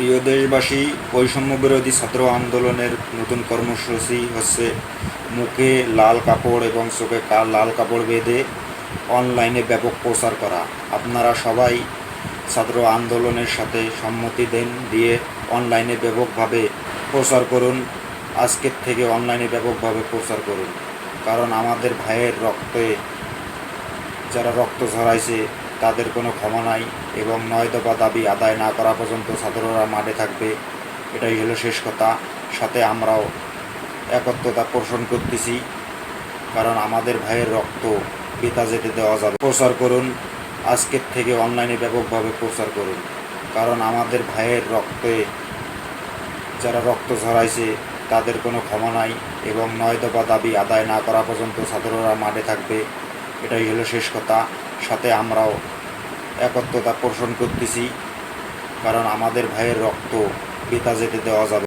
প্রিয় দেশবাসী, বৈষম্য বিরোধী ছাত্র আন্দোলনের নতুন কর্মসূচি হচ্ছে মুখে লাল কাপড় এবং চোখে লাল কাপড় বেঁধে অনলাইনে ব্যাপক প্রচার করা। আপনারা সবাই ছাত্র আন্দোলনের সাথে সম্মতি দেন, দিয়ে অনলাইনে ব্যাপকভাবে প্রচার করুন, আজকের থেকে অনলাইনে ব্যাপকভাবে প্রচার করুন। কারণ আমাদের ভাইয়ের রক্তে, যারা রক্ত ঝরাইছে তাদের কোনো ক্ষমা নাই এবং নয় দফা দাবি আদায় না করা পর্যন্ত ছাত্ররা মাঠে থাকবে। এটাই হলো শেষ কথা। সাথে আমরাও একত্রতা পোষণ করতেছি, কারণ আমাদের ভাইয়ের রক্ত বেতা যেতে দেওয়া যাবে। প্রচার করুন, আজকের থেকে অনলাইনে ব্যাপকভাবে প্রচার করুন, কারণ আমাদের ভাইয়ের রক্তে, যারা রক্ত ঝরাইছে, তাদের কোনো ক্ষমা নাই এবং নয় দফা দাবি আদায় না করা পর্যন্ত ছাত্ররা মাঠে থাকবে। এটাই হলো শেষ কথা। সাথে আমরাও একত্রতা পোষণ করতেছি, কারণ আমাদের ভাইয়ের রক্ত বেতা যেতে দেওয়া যাবে।